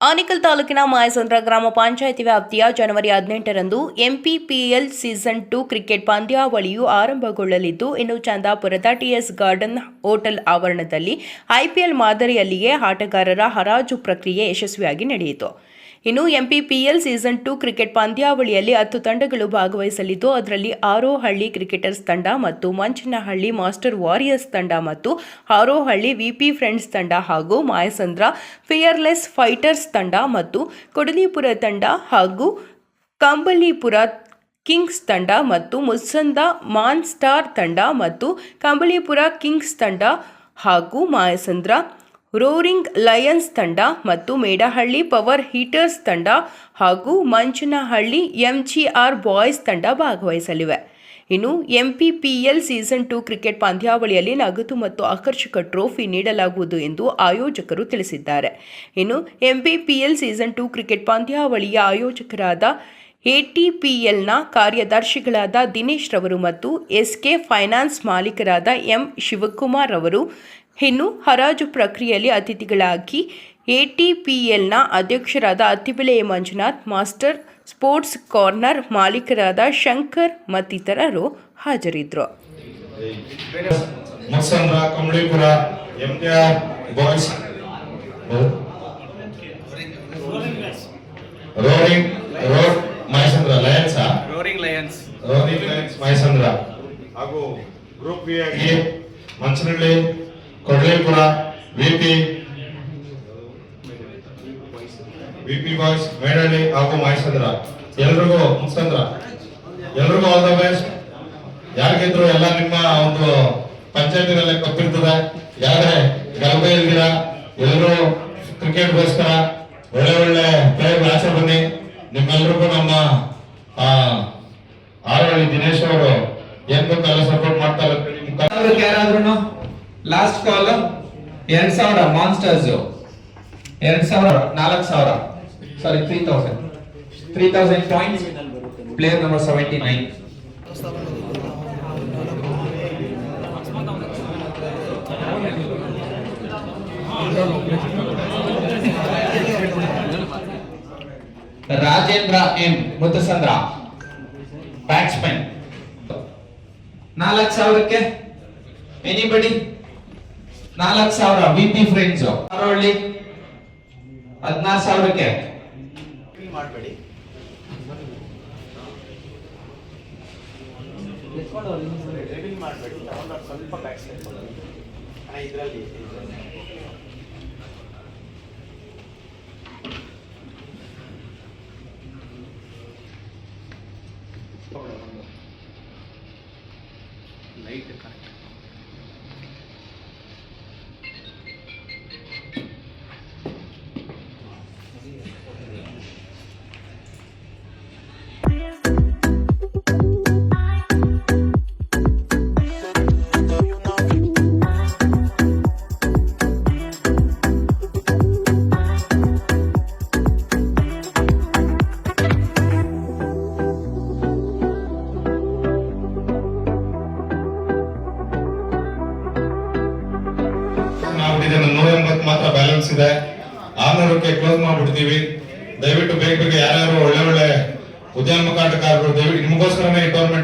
ಆನೇಕಲ್ ತಾಲೂಕಿನ ಮಾಯಸಂದ್ರ ಗ್ರಾಮ ಪಂಚಾಯಿತಿ ವ್ಯಾಪ್ತಿಯ ಜನವರಿ ಹದಿನೆಂಟರಂದು ಎಂಪಿಪಿಎಲ್ ಸೀಸನ್ ಟು ಕ್ರಿಕೆಟ್ ಪಂದ್ಯಾವಳಿಯು ಆರಂಭಗೊಳ್ಳಲಿದ್ದು, ಇನ್ನು ಚಂದಾಪುರದ ಟಿಎಸ್ ಗಾರ್ಡನ್ ಹೋಟೆಲ್ ಆವರಣದಲ್ಲಿ ಐಪಿಎಲ್ ಮಾದರಿಯಲ್ಲಿಯೇ ಆಟಗಾರರ ಹರಾಜು ಪ್ರಕ್ರಿಯೆ ಯಶಸ್ವಿಯಾಗಿ ನಡೆಯಿತು. ಇನ್ನು ಎಂಪಿಪಿಎಲ್ ಸೀಸನ್ ಟು ಕ್ರಿಕೆಟ್ ಪಂದ್ಯಾವಳಿಯಲ್ಲಿ ಹತ್ತು ತಂಡಗಳು ಭಾಗವಹಿಸಲಿದ್ದು, ಅದರಲ್ಲಿ ಆರೋಹಳ್ಳಿ ಕ್ರಿಕೆಟರ್ಸ್ ತಂಡ ಮತ್ತು ಮಂಚನಹಳ್ಳಿ ಮಾಸ್ಟರ್ ವಾರಿಯರ್ಸ್ ತಂಡ ಮತ್ತು ಆರೋಹಳ್ಳಿ ವಿಪಿ ಫ್ರೆಂಡ್ಸ್ ತಂಡ ಹಾಗೂ ಮಾಯಸಂದ್ರ ಫಿಯರ್ಲೆಸ್ ಫೈಟರ್ಸ್ ತಂಡ ಮತ್ತು ಕೊಡಲಿಪುರ ತಂಡ ಹಾಗೂ ಕಂಬಳಿಪುರ ಕಿಂಗ್ಸ್ ತಂಡ ಮತ್ತು ಮುಸ್ಸಂದ ಮಾನ್ ಸ್ಟಾರ್ ತಂಡ ಮತ್ತು ಕಂಬಳಿಪುರ ಕಿಂಗ್ಸ್ ತಂಡ ಹಾಗೂ ಮಾಯಸಂದ್ರ ರೋರಿಂಗ್ ಲಯನ್ಸ್ ತಂಡ ಮತ್ತು ಮೇಡಹಳ್ಳಿ ಪವರ್ ಹೀಟರ್ಸ್ ತಂಡ ಹಾಗೂ ಮಂಚನಹಳ್ಳಿ ಎಂಜಿಆರ್ ಬಾಯ್ಸ್ ತಂಡ ಭಾಗವಹಿಸಲಿವೆ. ಇನ್ನು ಎಂಪಿಪಿಎಲ್ ಸೀಸನ್ ಟು ಕ್ರಿಕೆಟ್ ಪಂದ್ಯಾವಳಿಯಲ್ಲಿ ನಗದು ಮತ್ತು ಆಕರ್ಷಕ ಟ್ರೋಫಿ ನೀಡಲಾಗುವುದು ಎಂದು ಆಯೋಜಕರು ತಿಳಿಸಿದ್ದಾರೆ. ಇನ್ನು ಎಂಪಿಪಿಎಲ್ ಸೀಸನ್ ಟು ಕ್ರಿಕೆಟ್ ಪಂದ್ಯಾವಳಿಯ ಆಯೋಜಕರಾದ ಎಟಿಪಿಎಲ್ನ ಕಾರ್ಯದರ್ಶಿಗಳಾದ ದಿನೇಶ್ ರವರು ಮತ್ತು ಎಸ್ಕೆ ಫೈನಾನ್ಸ್ ಮಾಲೀಕರಾದ ಎಂ ಶಿವಕುಮಾರ್ ಅವರು ಇನ್ನು ಹರಾಜು ಪ್ರಕ್ರಿಯೆಯಲ್ಲಿ ಅತಿಥಿಗಳಾಗಿ ಎಟಿಪಿಎಲ್ನ ಅಧ್ಯಕ್ಷರಾದ Attibele Manjunath master sports corner ಮಾಲೀಕರಾದ Shankar ಮತ್ತಿತರರು ಹಾಜರಿದ್ದರು. Matsandra Kambalipura MGR boys. Roaring road Maisandra lions roaring lions. Roaring lions Maisandra ಹಾಗೂ ಗ್ರೂಪ್ ಬಿ ಆಗಿ Manchanahalli Kodlepura VP VP boys Medahalli ಹಾಗೂ ಮಹೇಶಂದ್ರ ಎಲ್ರಿಗೂ ಮುಖಂದ್ರ ಎಲ್ರಿಗೂ ಆಲ್ ದ ಬೆಸ್ಟ್ ಯಾರಿಗಿದ್ರು ಎಲ್ಲ ನಿಮ್ಮ ಒಂದು ಪಂಚಾಯತಿನಲ್ಲೇ ಕಪ್ಪಿರ್ತದೆ ಯಾರೇ ಗಲಭೆ ಇಲ್ದಿರ ಎಲ್ಲರೂ ಕ್ರಿಕೆಟ್ಗೋಸ್ಕರ ಒಳ್ಳೆ ಒಳ್ಳೆ ಪ್ಲೇಯರ್ ಆಚೆ ಬನ್ನಿ. ನಿಮ್ಮೆಲ್ರಿಗೂ ನಮ್ಮ ಆರವಳ್ಳಿ ದಿನೇಶ್ ಅವರು ಏನ್ ಗೊತ್ತಲ್ಲ ಸಪೋರ್ಟ್ ಮಾಡ್ತಾರೆ ಯಾರಾದ್ರೂ ಲಾಸ್ಟ್ ಕಾಲ್ ಎರಡ್ ಸಾವಿರ ಮಾನ್ಸ್ಟರ್ಸ್ ಎರಡ್ ಸಾವಿರ, ನಾಲ್ಕು ಸಾವಿರ. Sorry three thousand three thousand points player number seventy nine Rajendra M Muttasandra batsman ನಾಲ್ಕು ಸಾವಿರಕ್ಕೆ? ಎನಿಬಡಿ ನಾಲ್ಕು ಸಾವಿರ ವಿ ಪಿ ಫ್ರೆಂಡ್ಸ್ ಅರವಳ್ಳಿ. ಹದಿನಾರು ಸಾವಿರಕ್ಕೆ. ಮಾಡ್ಬಿಟ್ಟಿದೆ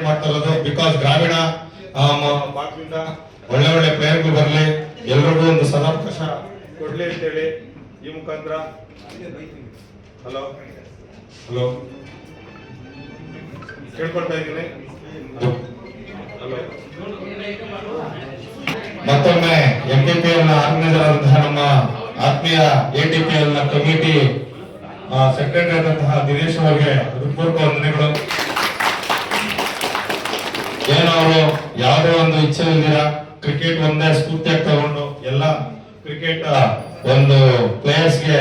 ಮಾಡ್ತಾ ಇರೋದು ಬಿಕಾಸ್ ಗ್ರಾಮೀಣ ಭಾಗದಿಂದ ಒಳ್ಳೆ ಒಳ್ಳೆ ಪ್ಲೇಯರ್ಗಳು ಬರಲಿ, ಎಲ್ರಿಗೂ ಒಂದು ಸದಾವಕಾಶ ಕೊಡ್ಲಿ ಅಂತೇಳಿ ಈ ಮುಖಾಂತರ. ಹಲೋ ಹಲೋ ಕೇಳ್ಕೊಳ್ತಾ ಇದ್ದೀನಿ. ಮತ್ತೊಮ್ಮೆ ಎಂಪಿಪಿಎಲ್ನ ಆರ್ಗನೈಸರ್ ಆದಂತಹ ನಮ್ಮ ಆತ್ಮೀಯ ಎಟಿಪಿಎಲ್ನ ಕಮಿಟಿ ಸೆಕ್ರೆಟರಿ ಆದಂತಹ ದಿನೇಶ್ ಅವರಿಗೆ ಹೃತ್ಪೂರ್ವಕ ವಂದನೆಗಳು. ಏನು ಅವರು ಯಾವುದೇ ಒಂದು ಇಚ್ಛೆ ಇಲ್ದಿರ ಕ್ರಿಕೆಟ್ ಒಂದೇ ಸ್ಫೂರ್ತಿಯಾಗಿ ತಗೊಂಡು ಎಲ್ಲ ಕ್ರಿಕೆಟ್ ಒಂದು ಪ್ಲೇಯರ್ಸ್ಗೆ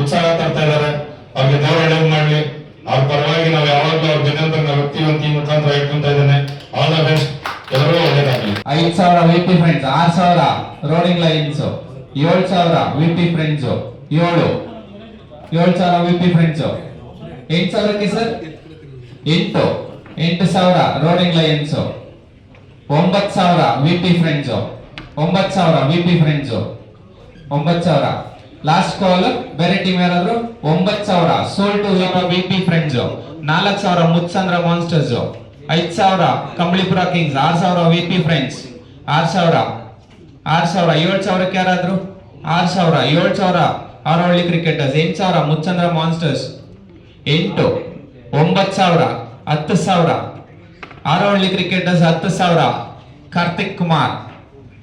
ಉತ್ಸಾಹ ತರ್ತಾ ಇದ್ದಾರೆ. ಅವ್ರಿಗೆ ದೇವ್ರ ಒಳ್ಳೇದ್ ಮಾಡ್ಲಿ. ಅವ್ರ ಪರವಾಗಿ ನಾವು ಯಾವಾಗಲೂ ಅವ್ರ ಬೆನ್ನಂತ ನಾವು ವ್ಯಕ್ತಿ ಒಂದು ಈ ಮುಖಾಂತರ ಇಟ್ಕೊಂತ ಇದ್ದೇನೆ. ಆಲ್ ದ ಬೆಸ್ಟ್ ಎಲ್ಲರೂ ಐದು ಐದ್ ಸಾವಿರ ವಿ ಪಿ ಫ್ರೆಂಡ್ಸ್ ಆರ್ ಸಾವಿರ ರೋಡಿಂಗ್ ಲೈನ್ಸ್ ಏಳು ಸಾವಿರ ವಿ ಪಿ ಫ್ರೆಂಡ್ಸ್ ಏಳು ಏಳು ಸಾವಿರ ವಿ ಪಿ ಫ್ರೆಂಡ್ಸ್ ಎಂಟು ಸಾವಿರಕ್ಕೆ ಸರ್? ಎಂಟು. ಎಂಟು ಸಾವಿರ ರೋಡಿಂಗ್ ಲೈನ್ಸ್ ಒಂಬತ್ತು ಸಾವಿರ ವಿ ಪಿ ಫ್ರೆಂಡ್ಸ್ ಒಂಬತ್ತು ಸಾವಿರ ವಿ ಪಿ ಫ್ರೆಂಡ್ಸ್ ಒಂಬತ್ತು ಸಾವಿರ. ಲಾಸ್ಟ್ ಕಾಲ್ ಬೇರೆ ಟೀಮ್ ಯಾರಾದ್ರು? ಒಂಬತ್ತು ಸಾವಿರ, sold to V P friends ನಾಲ್ಕು ಸಾವಿರ, ಮುತ್ಸಂದ್ರ ಮಾನ್ಸ್ಟರ್ಸ್ ಐದು ಸಾವಿರ, ಕಂಬಳಿಪುರ ಕಿಂಗ್ಸ್ ಆರು ಸಾವಿರ ವಿ ಪಿ ಫ್ರೆಂಡ್ಸ್ ಆರು ಸಾವಿರ. ಆರು ಸಾವಿರ, ಏಳು ಸಾವಿರಕ್ಕೆ ಯಾರಾದ್ರು? ಆರು ಸಾವಿರ, ಏಳು ಸಾವಿರ. ಆರೋಳಿ ಕ್ರಿಕೆಟರ್ಸ್ ಎಂಟು ಸಾವಿರ, ಮುತ್ಸಂದ್ರ ಮಾನ್ಸ್ಟರ್ಸ್ ಎಂಟು, ಒಂಬತ್ತು ಸಾವಿರ. ಹತ್ತು ಸಾವಿರ. ಆರವಳ್ಳಿ ಕ್ರಿಕೆಟರ್ಸ್ ಹತ್ತು ಸಾವಿರ. ಕಾರ್ತಿಕ್ ಕುಮಾರ್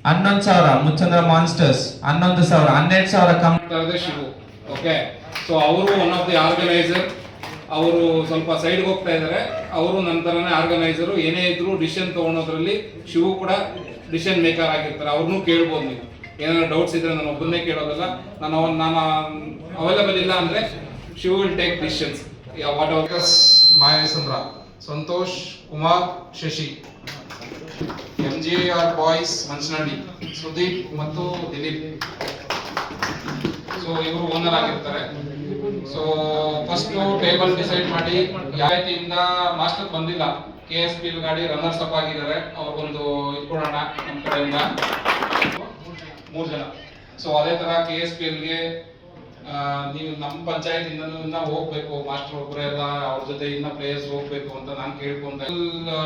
ಹನ್ನೊಂದು ಸಾವಿರ. ಮುಚ್ಚಂದ್ರ ಮಾನ್ಸ್ಟರ್ಸ್ ಹನ್ನೊಂದು ಸಾವಿರ. ಹನ್ನೆರಡು ಸಾವಿರ ಶಿವು. ಓಕೆ ಸೊ ಅವರು ಒನ್ ಆಫ್ ದಿ ಆರ್ಗನೈಸರ್ ಅವರು ಸ್ವಲ್ಪ ಸೈಡ್ಗೆ ಹೋಗ್ತಾ ಇದ್ದಾರೆ ಅವರು ನನ್ನ ಥರನೇ ಆರ್ಗನೈಸರು ಏನೇ ಇದ್ರು ಡಿಸಿಷನ್ ತೊಗೊಳೋದ್ರಲ್ಲಿ ಶಿವು ಕೂಡ ಡಿಸಿಷನ್ ಮೇಕರ್ ಆಗಿರ್ತಾರೆ. ಅವ್ರನ್ನೂ ಕೇಳ್ಬೋದು ನೀವು. ಏನಾದ್ರು ಡೌಟ್ಸ್ ಇದ್ರೆ ನಾನು ಒಬ್ಬನ್ನೇ ಕೇಳೋದಲ್ಲ. ನಾನು ಅವನ್ ನಾನು ಅವೈಲೇಬಲ್ ಇಲ್ಲ ಅಂದರೆ Shivu will take decisions what our Mayasandra, Santosh Kumar Shashi. M G R boys Manchanahalli Sudeep ಮತ್ತು ದಿಲೀಪ್. ಸೊ ಇವರು ಓನರ್ ಆಗಿರ್ತಾರೆ. ಸೊ ಫಸ್ಟ್ ಟೇಬಲ್ ಡಿಸೈಡ್ ಮಾಡಿ ಯಾವ ರೀತಿಯಿಂದ ಮಾಸ್ಟರ್ ಬಂದಿಲ್ಲ ಕೆ ಎಸ್ ಪಿ ಗಾಡಿ ರನ್ನರ್ಸ್ ಅಪ್ ಆಗಿದ್ದಾರೆ. ಅವ್ರಿಗೊಂದು ಇಟ್ಕೊಳ್ಳೋಣ ನಮ್ಮ ಕಡೆಯಿಂದ. ಮೂರು ಜನ. ಸೊ ಅದೇ ತರ ಕೆ ಎಸ್ ಪಿ ಎಲ್ಗೆ ನೀವು ನಮ್ಮ ಪಂಚಾಯತ್ ಇನ್ನ ಹೋಗ್ಬೇಕು, ಮಾಸ್ಟರ್ ಒಬ್ಬರೆಲ್ಲ ಅವ್ರ ಜೊತೆ ಇನ್ನ ಪ್ಲೇಯರ್ಸ್ ಹೋಗ್ಬೇಕು ಅಂತ ನಾನು ಕೇಳ್ಕೊಂಡೆ.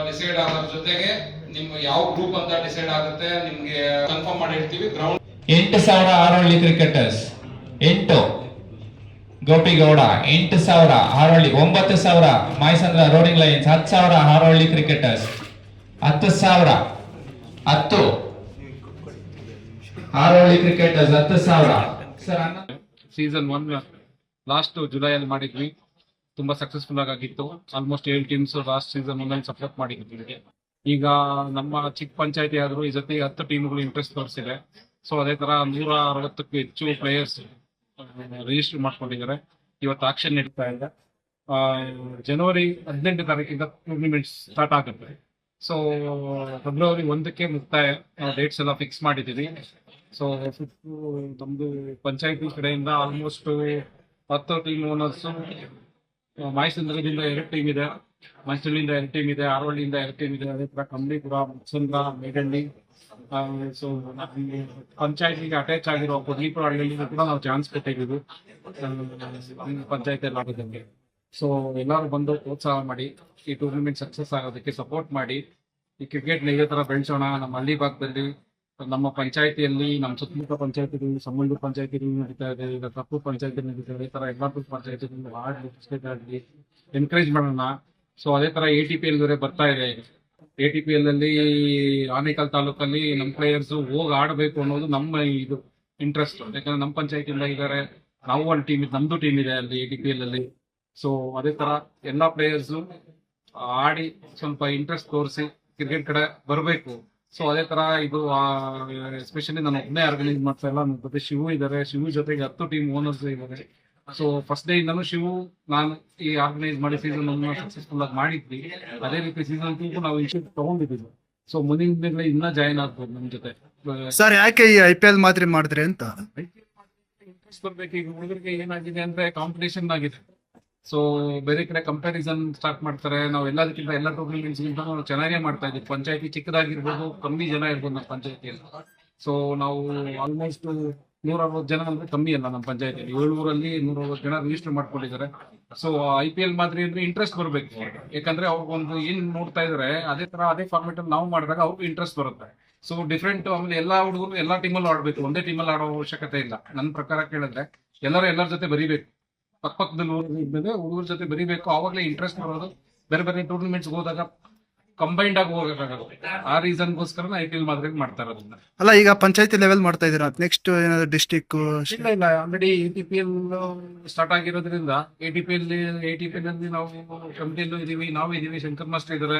ಡಿಸೈಡ್ ಆಗೋದ್ರ ಜೊತೆಗೆ ನಿಮ್ ಯಾವ ಗ್ರೂಪ್ ಅಂತ ಡಿಸೈಡ್ ಆಗುತ್ತೆ ನಿಮ್ಗೆ ಕನ್ಫರ್ಮ್ ಮಾಡಿ ಇರ್ತೀವಿ ಗ್ರೌಂಡ್ ಎಂಟು ಸಾವಿರ ಆರೋಳ್ಳಿ ಕ್ರಿಕೆಟರ್ಸ್ ಎಂಟು. ಗೋಪಿಗೌಡ, ಎಂಟು ಸಾವಿರ ಹಾರೋಳ್ಳಿ ಒಂಬತ್ತು ಸಾವಿರ ರೋಡಿಂಗ್ ಲೈನ್ಸ್, ಹತ್ತು ಸಾವಿರ ಕ್ರಿಕೆಟರ್ಸ್ ಹತ್ತು ಸಾವಿರ. ಹತ್ತು. ಹಾರೋಳ್ಳಿ ಕ್ರಿಕೆಟರ್ಸ್ ಹತ್ತು ಸಾವಿರ. ಸರ್ ಹನ್ನೊಂದು ಸೀಸನ್ ಒನ್ ಲಾಸ್ಟ್ ಜುಲೈಯಲ್ಲಿ ಮಾಡಿದ್ವಿ. ತುಂಬಾ ಸಕ್ಸಸ್ಫುಲ್ ಆಗಿತ್ತು ಆಲ್ಮೋಸ್ಟ್ ಏಳು ಟೀಮ್ಸ್ ಲಾಸ್ಟ್ ಸೀಸನ್ ಒಂದಲ್ಲಿ ಸಪೋರ್ಟ್ ಮಾಡಿದ್ವಿ ಈಗ ನಮ್ಮ ಚಿಕ್ಕ ಪಂಚಾಯತಿ ಆದ್ರೂ ಈ ಜೊತೆ ಹತ್ತು ಟೀಮ್ಗಳು ಇಂಟ್ರೆಸ್ಟ್ ತೋರಿಸಿದೆ. ಸೊ ಅದೇ ತರ ನೂರ ಅರವತ್ತಕ್ಕೂ ಹೆಚ್ಚು ಪ್ಲೇಯರ್ಸ್ ರಿಜಿಸ್ಟರ್ ಮಾಡ್ಕೊಂಡಿದ್ದಾರೆ. ಇವತ್ತು ಆಕ್ಷನ್ ನಡೀತಾ ಇದೆ. ಜನವರಿ ಹದಿನೆಂಟು ತಾರೀಕಿಂದ ಟೂರ್ನಿಮೆಂಟ್ ಸ್ಟಾರ್ಟ್ ಆಗುತ್ತೆ. ಸೊ ಫೆಬ್ರವರಿ ಒಂದಕ್ಕೆ ಮುಕ್ತಾಯ ಡೇಟ್ಸ್ ಎಲ್ಲ ಫಿಕ್ಸ್ ಮಾಡಿದ್ದೀವಿ. ಸೊ ನಮ್ದು ಪಂಚಾಯತಿ ಕಡೆಯಿಂದ ಆಲ್ಮೋಸ್ಟ್ ಹತ್ತು ಟೀಮ್ ಓನರ್ಸು ಮೈಸಂದ್ರದಿಂದ ಎರಡು ಟೀಮ್ ಇದೆ. ಮೈಸೂರಿನಿಂದ ಎರಡು ಟೀಮ್ ಇದೆ ಆರೋಳಿಯಿಂದ ಎರಡು ಟೀಮ್ ಇದೆ. ಅದೇ ತರ ಕಂಬಳಿಪುರ ಮುತ್ಸಂದ್ರ ಮೇಡಳ್ಳಿ. ಸೊ ಪಂಚಾಯತಿಗೆ ಅಟ್ಯಾಚ್ ಆಗಿರೋ ಕೊಡ್ಲಿಪುರ ಹಳ್ಳಿಯಲ್ಲಿ ಕೂಡ ನಾವು ಚಾನ್ಸ್ ಕೊಟ್ಟಿದ್ದೀವಿ. ಪಂಚಾಯತ್ ಆಗೋದಂಗೆ ಸೊ ಎಲ್ಲರೂ ಬಂದು ಪ್ರೋತ್ಸಾಹ ಮಾಡಿ, ಈ ಟೂರ್ನಮೆಂಟ್ ಸಕ್ಸಸ್ ಆಗೋದಕ್ಕೆ ಸಪೋರ್ಟ್ ಮಾಡಿ, ಈ ಕ್ರಿಕೆಟ್ ಇದೇ ತರ ಬೆಳೆಸೋಣ, ನಮ್ಮ ಹಳ್ಳಿ ಭಾಗದಲ್ಲಿ ನಮ್ಮ ಪಂಚಾಯತಿಯಲ್ಲಿ, ನಮ್ಮ ಸುತ್ತಮುತ್ತ ಪಂಚಾಯತಿಗಳು ಸಂಬಂಧ ಪಂಚಾಯತಿಗಳು ನಡೀತಾ ಇದೆ. ಈಗ ಕಪ್ಪು ಪಂಚಾಯತಿ ನಡೀತಾ ಇದೆ. ಈ ತರ ಎಲ್ಲಾ ಪಂಚಾಯತಿಗಳು ವಾರ್ಡ್ ಸ್ಟೇಟ್ ಆಗಲಿ ಎನ್ಕರೇಜ್ ಮಾಡೋಣ. ಸೊ ಅದೇ ತರ ಎ ಟಿ ಪಿ ಎಲ್ ಬೇರೆ ಬರ್ತಾ ಇದೆ. ಎ ಟಿ ಪಿ ಎಲ್ ಅಲ್ಲಿ, ಆನೇಕಲ್ ತಾಲೂಕಲ್ಲಿ ನಮ್ಮ ಪ್ಲೇಯರ್ಸ್ ಹೋಗಿ ಆಡಬೇಕು ಅನ್ನೋದು ನಮ್ಮ ಇದು ಇಂಟ್ರೆಸ್ಟ್ ಯಾಕಂದ್ರೆ ನಮ್ಮ ಪಂಚಾಯತಿಯಿಂದ ಇದ್ದಾರೆ ನಾವು ಒಂದು ಟೀಮ್ ನಮ್ದು ಟೀಮ್ ಇದೆ ಅಲ್ಲಿ ಎ ಟಿ ಪಿ ಎಲ್ ಅಲ್ಲಿ. ಸೊ ಅದೇ ತರ ಎಲ್ಲಾ ಪ್ಲೇಯರ್ಸು ಆಡಿ ಸ್ವಲ್ಪ ಇಂಟ್ರೆಸ್ಟ್ ತೋರಿಸಿ, ಕ್ರಿಕೆಟ್ ಕಡೆ ಬರಬೇಕು. ಸೊ ಅದೇ ತರ ಇದು ಎಸ್ಪೆಷಲಿ ನಾನು ಒಬ್ಬನೇ ಆರ್ಗನೈಸ್ ಮಾಡ್ತಾ ಇಲ್ಲ. ನನ್ನ ಜೊತೆ ಶಿವು ಇದ್ದಾರೆ ಶಿವು ಜೊತೆಗೆ ಹತ್ತು ಟೀಮ್ ಓನರ್ಸ್ ಇದ್ದಾರೆ ಸೊ ಫಸ್ಟ್ ಡೇ ಇಂದನು ಶಿವು ನಾನು ಈ ಆರ್ಗನೈಸ್ ಮಾಡಿ ಸೀಸನ್ ಒನ್ ಸಕ್ಸಸ್ಫುಲ್ ಆಗಿ ಮಾಡಿದ್ವಿ. ಅದೇ ರೀತಿ ಸೀಸನ್ ಟೂ ನಾವು ಇನ್ಶೂರ್ ತಗೊಂಡಿದ್ದೀವಿ. ಸೊ ಮುಂದಿನ ದಿನಗಳಲ್ಲಿ ಇನ್ನ ಜಾಯಿನ್ ಆಗ್ಬೋದು ನಮ್ ಜೊತೆ. ಸರ್ ಯಾಕೆ ಈ ಐ ಪಿ ಎಲ್ ಮಾದರಿ ಮಾಡಿದ್ರೆ ಅಂತ? ಇಂಟ್ರೆಸ್ಟ್ ಬರ್ಬೇಕು. ಈಗ ಹುಡುಗರಿಗೆ ಏನಾಗಿದೆ ಅಂದ್ರೆ ಕಾಂಪಿಟೇಷನ್ ಆಗಿದೆ. ಸೊ ಬೇರೆ ಕಡೆ ಕಂಪ್ಯಾರಿಸನ್ ಸ್ಟಾರ್ಟ್ ಮಾಡ್ತಾರೆ. ನಾವು ಎಲ್ಲದಕ್ಕಿಂತ ಎಲ್ಲ ಟೂರ್ನಮೆಂಟ್ಸ್ಗಿಂತ ನಾವು ಚೆನ್ನಾಗೇ ಮಾಡ್ತಾ ಇದ್ದೀವಿ ಪಂಚಾಯತಿ ಚಿಕ್ಕದಾಗಿರ್ಬೋದು, ಕಮ್ಮಿ ಜನ ಇರ್ಬೋದು ನಮ್ಮ ಪಂಚಾಯತಿಯಲ್ಲಿ. ಸೊ ನಾವು ಆಲ್ಮೋಸ್ಟ್ ನೂರ ಅರವತ್ತು ಜನ ಅಂದ್ರೆ ಕಮ್ಮಿ ಅಲ್ಲ ನಮ್ಮ ಪಂಚಾಯತಿಯಲ್ಲಿ. ಏಳ್ನೂರಲ್ಲಿ ನೂರ ಅರವತ್ತು ಜನ ರಿಜಿಸ್ಟರ್ ಮಾಡ್ಕೊಂಡಿದ್ದಾರೆ. ಸೊ ಐ ಪಿ ಎಲ್ ಮಾದರಿ ಅಂದ್ರೆ ಇಂಟ್ರೆಸ್ಟ್ ಬರಬೇಕು. ಯಾಕಂದ್ರೆ ಅವ್ರಿಗೊಂದು ಏನ್ ನೋಡ್ತಾ ಇದ್ರೆ, ಅದೇ ತರ ಅದೇ ಫಾರ್ಮೆಟ್ ಅಲ್ಲಿ ನಾವು ಮಾಡಿದಾಗ ಅವ್ರಿಗೆ ಇಂಟ್ರೆಸ್ಟ್ ಬರುತ್ತೆ. ಸೊ ಡಿಫ್ರೆಂಟ್ ಆಮೇಲೆ ಎಲ್ಲಾ ಹುಡುಗರು ಎಲ್ಲಾ ಟೀಮಲ್ಲಿ ಆಡ್ಬೇಕು. ಒಂದೇ ಟೀಮಲ್ಲಿ ಆಡೋ ಅವಶ್ಯಕತೆ ಇಲ್ಲ. ನನ್ನ ಪ್ರಕಾರ ಕೇಳಿದ್ರೆ ಎಲ್ಲರೂ ಎಲ್ಲರ ಜೊತೆ ಬರೀಬೇಕು. ಪಕ್ಕ ಪಕ್ಕದಲ್ಲಿ ಊರು ಇದ್ಮೇಲೆ ಹುಡುಗರ ಜೊತೆ ಬರೀಬೇಕು. ಅವಾಗಲೇ ಇಂಟ್ರೆಸ್ಟ್ ಬರೋದು. ಬೇರೆ ಬೇರೆ ಟೂರ್ನಮೆಂಟ್ಸ್ ಹೋದಾಗ ಕಂಬೈಂಡ್ ಆಗಿ ಹೋಗಬೇಕಾಗುತ್ತೆ ಆ ರೀಸನ್ಗೋಸ್ಕರ ಐ ಪಿ ಎಲ್ ಮಾದರಿ ಮಾಡ್ತಾ ಇರೋದನ್ನ ಅಲ್ಲ ಈಗ ಪಂಚಾಯತಿ ಲೆವೆಲ್ ಮಾಡ್ತಾ ಇದೀರಾ ನೆಕ್ಸ್ಟ್ ಏನಾದ್ರು ಡಿಸ್ಟಿಕ್ ಇಲ್ಲ ಇಲ್ಲ. Already A T P L start ಆಗಿರೋದ್ರಿಂದ A T P L A T P L ಅಲ್ಲಿ ನಾವು ಕಮಿಟಿಯಲ್ಲೂ ಇದೀವಿ ನಾವು ಇದೀವಿ ಶಂಕರ್ ಮಾಸ್ಟರ್ ಇದಾರೆ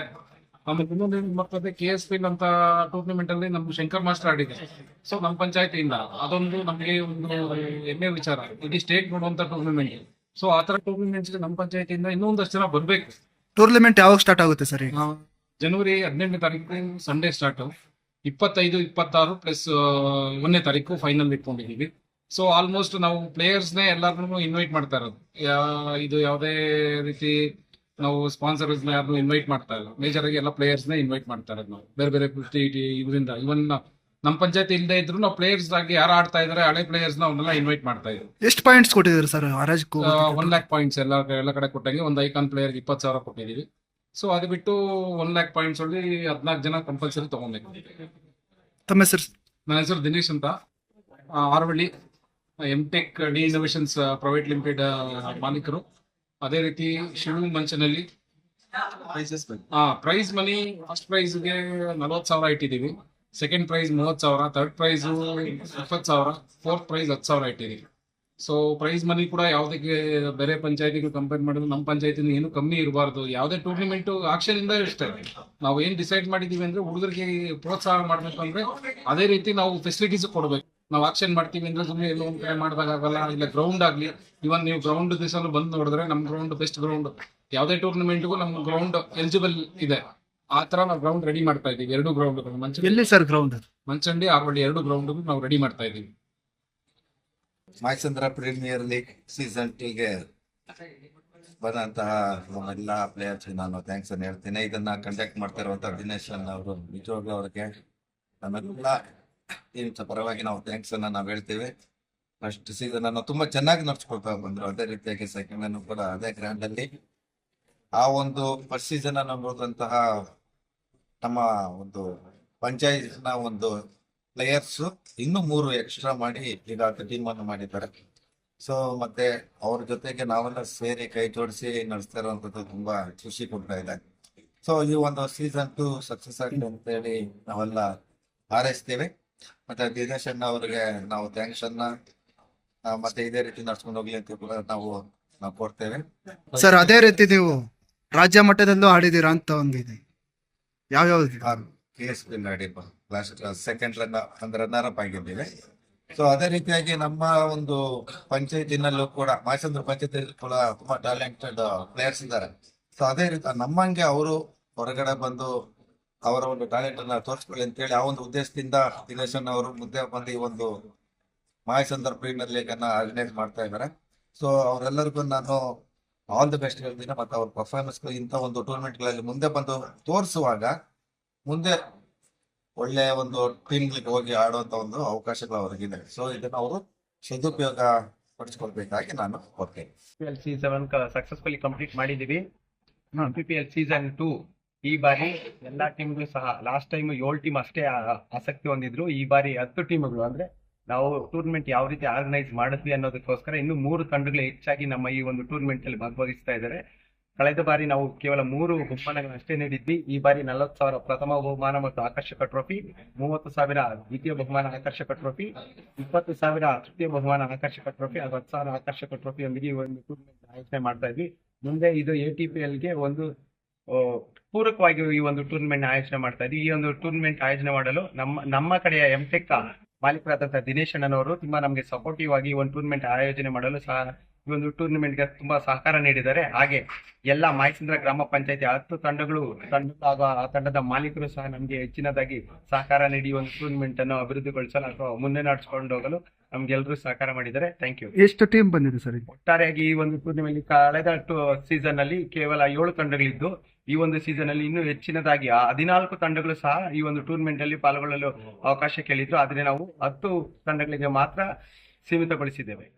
ಆಮೇಲೆ ಇನ್ನೊಂದು ಏನ್ ಕೆಎಸ್ಪಿ ಕೆ ಎಸ್ ಪಿ ಅಂತ ಟೂರ್ನಮೆಂಟ್ ಅಲ್ಲಿ ನಮ್ಮ ಶಂಕರ್ ಮಾಸ್ಟರ್ ಆಡಿದೆ. ಸೊ ನಮ್ಮ ಪಂಚಾಯತಿಯಿಂದ ಅದೊಂದು ನಮ್ಗೆ ಒಂದು ಹೆಮ್ಮೆ ವಿಚಾರ. ಇಡೀ ಸ್ಟೇಟ್ ನೋಡುವಂತ ಟೂರ್ನಮೆಂಟ್ ಸೊ ಆತರ ಟೂರ್ನಿಮೆಂಟ್ ಟೂರ್ನಮೆಂಟ್ಸ್ ನಮ್ಮ ಪಂಚಾಯತಿಯಿಂದ ಇನ್ನೂ ಒಂದಷ್ಟು ಜನ ಬರ್ಬೇಕು. ಟೂರ್ನಮೆಂಟ್ ಯಾವಾಗ ಸ್ಟಾರ್ಟ್ ಆಗುತ್ತೆ ಸರ್ ಈಗ? ಜನವರಿ ಹದಿನೆಂಟನೇ ತಾರೀಕು ಸಂಡೇ ಸ್ಟಾರ್ಟ್ ಇಪ್ಪತ್ತೈದು ಇಪ್ಪತ್ತಾರು ಪ್ಲಸ್ ಒಂದನೇ ತಾರೀಕು ಫೈನಲ್ ಇಟ್ಕೊಂಡಿದೀವಿ. ಸೊ ಆಲ್ಮೋಸ್ಟ್ ನಾವು ಪ್ಲೇಯರ್ಸ್ನೇ ಎಲ್ಲಾರ್ನು ಇನ್ವೈಟ್ ಮಾಡ್ತಾ ಇರೋದು. ಯಾ- ಇದು ಯಾವುದೇ ರೀತಿ ನಾವು ಸ್ಪಾನ್ಸರ್ಸ್ ಯಾರನ್ನು ಇನ್ವೈಟ್ ಮಾಡ್ತಾ ಇಲ್ಲ. ಮೇಜರ್ ಆಗಿ ಎಲ್ಲ ನ ಇನ್ವೈಟ್ ಮಾಡ್ತಾ ಇರೋದು ನಾವು. ಬೇರೆ ಬೇರೆ ಇದರಿಂದ. ಇವನ್ ನಮ್ಮ ಪಂಚಾಯತಿ ಇಲ್ಲದೆ ಇದ್ರು ನಾವು ಪ್ಲೇಯರ್ಸ್ ಆಗಿ ಯಾರು ಆಡ್ತಾ ಇದಾರೆ ಹಳೆ ಪ್ಲೇಯರ್ಸ್ನ ಅವನ್ನೆಲ್ಲ ಇನ್ವೈಟ್ ಮಾಡ್ತಾ ಇದ್ರು ಎಷ್ಟು ಪಾಯಿಂಟ್ಸ್ ಕೊಟ್ಟಿದ್ರು ಸರ್ ಒನ್ ಲ್ಯಾಕ್ ಪಾಯಿಂಟ್ಸ್ ಎಲ್ಲ ಎಲ್ಲ ಕಡೆ ಕೊಟ್ಟಂಗೆ ಒಂದು ಐಕಾನ್ ಪ್ಲೇಯರ್ ಇಪ್ಪತ್ತು ಸಾವಿರ ಕೊಟ್ಟಿದ್ದೀವಿ. ಸೊ ಅದು ಬಿಟ್ಟು ಒನ್ ಲ್ಯಾಕ್ ಪಾಯಿಂಟ್ಸ್ ಅಲ್ಲಿ ಹದಿನಾಲ್ಕು ಜನ ಕಂಪಲ್ಸರಿ ತಗೊಬೇಕು ತಮ್ಮ ಹೆಸರು? ನನ್ನ ಹೆಸರು ದಿನೇಶ್ ಅಂತ. Aravalli M tech D innovations private limited ಮಾಲೀಕರು. ಅದೇ ರೀತಿ ಶಿವ ಮಂಚನಲ್ಲಿ ಪ್ರೈಸ್ ಮನಿ ಫಸ್ಟ್ ಪ್ರೈಸ್ಗೆ ನಲವತ್ತು ಸಾವಿರ ಇಟ್ಟಿದ್ದೀವಿ. ಸೆಕೆಂಡ್ ಪ್ರೈಸ್ ಮೂವತ್ತು ಸಾವಿರ ಥರ್ಡ್ ಪ್ರೈಸ್ ಇಪ್ಪತ್ತು ಸಾವಿರ ಫೋರ್ತ್ ಪ್ರೈಸ್ ಹತ್ತು ಸಾವಿರ ಇಟ್ಟಿದ್ದೀವಿ. ಸೊ ಪ್ರೈಸ್ ಮನಿ ಕೂಡ ಯಾವುದಕ್ಕೆ ಬೇರೆ ಪಂಚಾಯತಿಗೆ ಕಂಪೇರ್ ಮಾಡಿದ್ರೆ ನಮ್ಮ ಪಂಚಾಯತಿನ ಏನು ಕಮ್ಮಿ ಇರಬಾರ್ದು. ಯಾವುದೇ ಟೂರ್ನಿಮೆಂಟ್ ಆಕ್ಷನ್ ಇಂದ ಇಷ್ಟೇ. ನಾವು ಏನ್ ಡಿಸೈಡ್ ಮಾಡಿದೀವಿ ಅಂದ್ರೆ ಹುಡುಗರಿಗೆ ಪ್ರೋತ್ಸಾಹ ಮಾಡ್ಬೇಕು ಅಂದ್ರೆ ಅದೇ ರೀತಿ ನಾವು ಫೆಸಿಲಿಟೀಸ್ ಕೊಡ್ಬೇಕು. ನಾವು ಆಕ್ಷನ್ ಮಾಡ್ತೀವಿ ಅಂದ್ರೆ ಸುಮ್ಮನೆ ಎಲ್ಲೋ ಒಂದ್ ಕಡೆ ಮಾಡಿದಾಗಲ್ಲ ಇಲ್ಲ ಗ್ರೌಂಡ್ ಆಗ್ಲಿ. ಇವನ್ ನೀವು ಗ್ರೌಂಡ್ ದಿವಸ ಬಂದು ನೋಡಿದ್ರೆ ನಮ್ ಗ್ರೌಂಡ್ ಬೆಸ್ಟ್ ಗ್ರೌಂಡ್ ಯಾವುದೇ ಟೂರ್ನಮೆಂಟ್ಗೂ ನಮ್ ಗ್ರೌಂಡ್ ಎಲಿಜಿಬಲ್ ಇದೆ. ಆ ತರ ನಾವು ಗ್ರೌಂಡ್ ರೆಡಿ ಮಾಡ್ತಾ ಇದೀವಿ ಎರಡು ಗ್ರೌಂಡ್ ಮಂಚ ಎಲ್ಲಿ ಸರ್ ಗ್ರೌಂಡ್ ಮಂಚಂಡಿ ಆರ್ವಳ್ಳಿ ಎರಡು ಗ್ರೌಂಡ್ ನಾವು ರೆಡಿ ಮಾಡ್ತಾ ಇದೀವಿ ಮಾಯಸಂದ್ರ ಪ್ರೀಮಿಯರ್ ಲೀಗ್ ಸೀಸನ್ ಟೂಗೆ ಬಂದಂತಹ ಎಲ್ಲಾ ಪ್ಲೇಯರ್ಸ್ ನಾನು ಥ್ಯಾಂಕ್ಸ್ ಅನ್ನು ಹೇಳ್ತೀನಿ. ಇದನ್ನ ಕಂಡಕ್ಟ್ ಮಾಡ್ತಾ ಇರುವಂತಹ ದಿನೇಶ್ ಅನ್ನ ಅವರು ನಿಜವಾಗ್ಲೂ ಅವ್ರಿಗೆ ನಮ್ಮೆಲ್ಲ ಟೀಮ್ಸ್ ಪರವಾಗಿ ನಾವು ಥ್ಯಾಂಕ್ಸ್ ಅನ್ನ ನಾವು ಹೇಳ್ತೇವೆ. ಫಸ್ಟ್ ಸೀಸನ್ ಅನ್ನು ತುಂಬಾ ಚೆನ್ನಾಗಿ ನಡ್ಸ್ಕೊಳ್ತಾ ಬಂದ್ರು. ಅದೇ ರೀತಿಯಾಗಿ ಸೆಕೆಂಡ್ ಅನ್ನು ಕೂಡ ಅದೇ ಗ್ರ್ಯಾಂಡ್ ಅಲ್ಲಿ. ಆ ಒಂದು ಫಸ್ಟ್ ಸೀಸನ್ ಅನ್ನು ನೋಡುವಂತಹ ನಮ್ಮ ಒಂದು ಪಂಚಾಯತ್ನ ಒಂದು ಪ್ಲೇಯರ್ಸ್ ಇನ್ನು ಮೂರು ಎಕ್ಸ್ಟ್ರಾ ಮಾಡಿ ಈಗ ಟೀಮ್ ಅನ್ನು ಮಾಡಿದ್ದಾರೆ. ಸೊ ಮತ್ತೆ ಅವ್ರ ಜೊತೆಗೆ ನಾವೆಲ್ಲ ಸೇರಿ ಕೈ ಜೋಡಿಸಿ ನಡೆಸ್ತಾ ಇರುವಂತದ್ದು ತುಂಬಾ ಖುಷಿ ಕೊಡ್ತಾ ಇದೆ. ಸೊ ಈ ಒಂದು ಸೀಸನ್ ಟು ಸಕ್ಸಸ್ ಆಗಲಿ ಅಂತ ಹೇಳಿ ನಾವೆಲ್ಲ ಹಾರೈಸ್ತೀವಿ. ಮತ್ತೆ ದಿನೇಶ್ ಅಣ್ಣ ಅವ್ರಿಗೆ ನಾವು ಥ್ಯಾಂಕ್ಸ್ ಅನ್ನ ಮತ್ತೆ ಇದೇ ರೀತಿ ನಡ್ಸ್ಕೊಂಡು ಹೋಗ್ಲಿ ಅಂತ ಕೂಡ ನಾವು ನಾವು ಕೊಡ್ತೇವೆ ಸರ್ ಅದೇ ರೀತಿ ನೀವು ರಾಜ್ಯ ಮಟ್ಟದಲ್ಲೂ ಆಡಿದೀರಾ ಅಂತ ಒಂದಿದೆ. ಯಾವ ಕೆ ಎಸ್ ಪಿ ಆಡಿಪ್ಪ ಲಾಸ್ಟ್ ಸೆಕೆಂಡ್ ರನ್ ಅಂದ್ರೆ ರನ್ನರ್ ಅಪ್ ಆಗಿದ್ದೀವಿ. ಸೊ ಅದೇ ರೀತಿಯಾಗಿ ನಮ್ಮ ಒಂದು ಪಂಚಾಯತಿನಲ್ಲೂ ಕೂಡ ಮಾಚಂದ್ರ ಪಂಚಾಯತಿ ಕೂಡ ತುಂಬಾ ಟ್ಯಾಲೆಂಟೆಡ್ ಪ್ಲೇಯರ್ಸ್ ಇದ್ದಾರೆ. ಸೊ ಅದೇ ರೀತಿ ನಮ್ಮಂಗೆ ಅವರು ಹೊರಗಡೆ ಬಂದು ಅವರ ಒಂದು ಟ್ಯಾಲೆಂಟ್ ಅನ್ನ ತೋರಿಸ್ಕೊಳ್ಳಿ ಅಂತೇಳಿ ಆ ಒಂದು ಉದ್ದೇಶದಿಂದ ದಿನೇಶನ್ ಅವರು ಮುದ್ದೆ ಬಂದು ಒಂದು ಮಾಯ ಪ್ರೀಮಿಯರ್ ಲೀಗ್ ಅನ್ನ ಆರ್ಗನೈಸ್ ಮಾಡ್ತಾ ಇದ್ದಾರೆ. ಸೊ ಅವರೆಲ್ಲರಿಗೂ ನಾನು ಆಲ್ ದಿ ಬೆಸ್ಟ್ ಹೇಳ್ತೀನಿ. ಮತ್ತೆ ಅವ್ರ ಪರ್ಫಾರ್ಮೆನ್ಸ್ ಇಂಥ ಒಂದು ಟೂರ್ನಮೆಂಟ್ಗಳಲ್ಲಿ ಮುಂದೆ ಬಂದು ತೋರಿಸುವಾಗ ಮುಂದೆ ಒಳ್ಳೆಯ ಒಂದು ಟೀಮ್ಗಳಿಗೆ ಹೋಗಿ ಆಡುವಂತ ಒಂದು ಅವಕಾಶಗಳು ಅವರಿಗಿದೆ ಸೊ ಇದನ್ನ ಅವರು ಸದುಪಯೋಗ ಪಡಿಸ್ಕೊಳ್ಬೇಕಾಗಿ ನಾನು ಓಕೆ ಸಕ್ಸಸ್ಫುಲಿ ಕಂಪ್ಲೀಟ್ ಮಾಡಿದೀವಿ P P L season two ಈ ಬಾರಿ ಎಲ್ಲಾ ಟೀಮ್ಗಳು ಸಹ ಲಾಸ್ಟ್ ಟೈಮ್ ಏಳು ಟೀಮ್ ಅಷ್ಟೇ ಆಸಕ್ತಿ ಹೊಂದಿದ್ರು. ಈ ಬಾರಿ ಹತ್ತು ಟೀಮ್ಗಳು ಅಂದ್ರೆ ನಾವು ಟೂರ್ನಮೆಂಟ್ ಯಾವ ರೀತಿ ಆರ್ಗನೈಸ್ ಮಾಡಿದ್ವಿ ಅನ್ನೋದಕ್ಕೋಸ್ಕರ ಇನ್ನು ಮೂರು ತಂಡಗಳು ಹೆಚ್ಚಾಗಿ ನಮ್ಮ ಈ ಒಂದು ಟೂರ್ನಮೆಂಟ್ ಅಲ್ಲಿ ಭಾಗವಹಿಸ್ತಾ ಇದ್ದಾರೆ. ಕಳೆದ ಬಾರಿ ನಾವು ಕೇವಲ ಮೂರು ಬಹುಮಾನಗಳನ್ನು ಅಷ್ಟೇ ನೀಡಿದ್ವಿ. ಈ ಬಾರಿ ನಲವತ್ತು ಸಾವಿರ ಪ್ರಥಮ ಬಹುಮಾನ ಮತ್ತು ಆಕರ್ಷಕ ಟ್ರೋಫಿ ಮೂವತ್ತು ಸಾವಿರ ದ್ವಿತೀಯ ಬಹುಮಾನ ಆಕರ್ಷಕ ಟ್ರೋಫಿ ಇಪ್ಪತ್ತು ಸಾವಿರ ತೃತೀಯ ಬಹುಮಾನ ಆಕರ್ಷಕ ಟ್ರೋಫಿ ಹಾಗೂ ಹತ್ತು ಸಾವಿರ ಆಕರ್ಷಕ ಟ್ರೋಫಿಯೊಂದಿಗೆ ಈ ಒಂದು ಟೂರ್ನಮೆಂಟ್ ಆಯೋಜನೆ ಮಾಡ್ತಾ ಇದ್ವಿ. ಮುಂದೆ ಇದು ಎ ಟಿ ಪಿ ಎಲ್ಗೆ ಒಂದು ಪೂರಕವಾಗಿ ಈ ಒಂದು ಟೂರ್ನಮೆಂಟ್ ಆಯೋಜನೆ ಮಾಡ್ತಾ ಇದ್ವಿ ಈ ಒಂದು ಟೂರ್ನಮೆಂಟ್ ಆಯೋಜನೆ ಮಾಡಲು ನಮ್ಮ ನಮ್ಮ ಕಡೆಯ ಎಂಟೆಕ್ ಮಾಲೀಕರಾದಂತಹ ದಿನೇಶ್ ಅಣ್ಣನವರು ತುಂಬಾ ನಮಗೆ ಸಪೋರ್ಟಿವ್ ಆಗಿ ಒಂದು ಟೂರ್ನಮೆಂಟ್ ಆಯೋಜನೆ ಮಾಡಲು ಸಹ ಈ ಒಂದು ಟೂರ್ನಮೆಂಟ್ಗೆ ತುಂಬಾ ಸಹಕಾರ ನೀಡಿದ್ದಾರೆ. ಹಾಗೆ ಎಲ್ಲ ಮಾಯಸಂದ್ರ ಗ್ರಾಮ ಪಂಚಾಯತಿ ಹತ್ತು ತಂಡಗಳು ತಂಡ ಹಾಗೂ ಆ ತಂಡದ ಮಾಲೀಕರು ಸಹ ನಮಗೆ ಹೆಚ್ಚಿನದಾಗಿ ಸಹಕಾರ ನೀಡಿ ಒಂದು ಟೂರ್ನಮೆಂಟ್ ಅನ್ನು ಅಭಿವೃದ್ಧಿಗೊಳಿಸಲು ಅಥವಾ ಮುಂದೆ ನಡೆಸಿಕೊಂಡು ಹೋಗಲು ನಮ್ಗೆಲ್ಲರೂ ಸಹಕಾರ ಮಾಡಿದ್ದಾರೆ. ಥ್ಯಾಂಕ್ ಯು ಎಷ್ಟು ಟೀಮ್ ಬಂದಿದೆ ಸರ್ ಒಟ್ಟಾರೆಯಾಗಿ ಈ ಒಂದು ಟೂರ್ನಿಮೆಂಟ್ ಕಳೆದ ಸೀಸನ್ ಅಲ್ಲಿ ಕೇವಲ ಏಳು ತಂಡಗಳಿದ್ದು ಈ ಒಂದು ಸೀಸನ್ ಅಲ್ಲಿ ಇನ್ನೂ ಹೆಚ್ಚಿನದಾಗಿ ಹದಿನಾಲ್ಕು ತಂಡಗಳು ಸಹ ಈ ಒಂದು ಟೂರ್ನಮೆಂಟ್ ಅಲ್ಲಿ ಪಾಲ್ಗೊಳ್ಳಲು ಅವಕಾಶ ಕೇಳಿದ್ರು ಆದರೆ ನಾವು ಹತ್ತು ತಂಡಗಳಿಗೆ ಮಾತ್ರ ಸೀಮಿತಗೊಳಿಸಿದ್ದೇವೆ.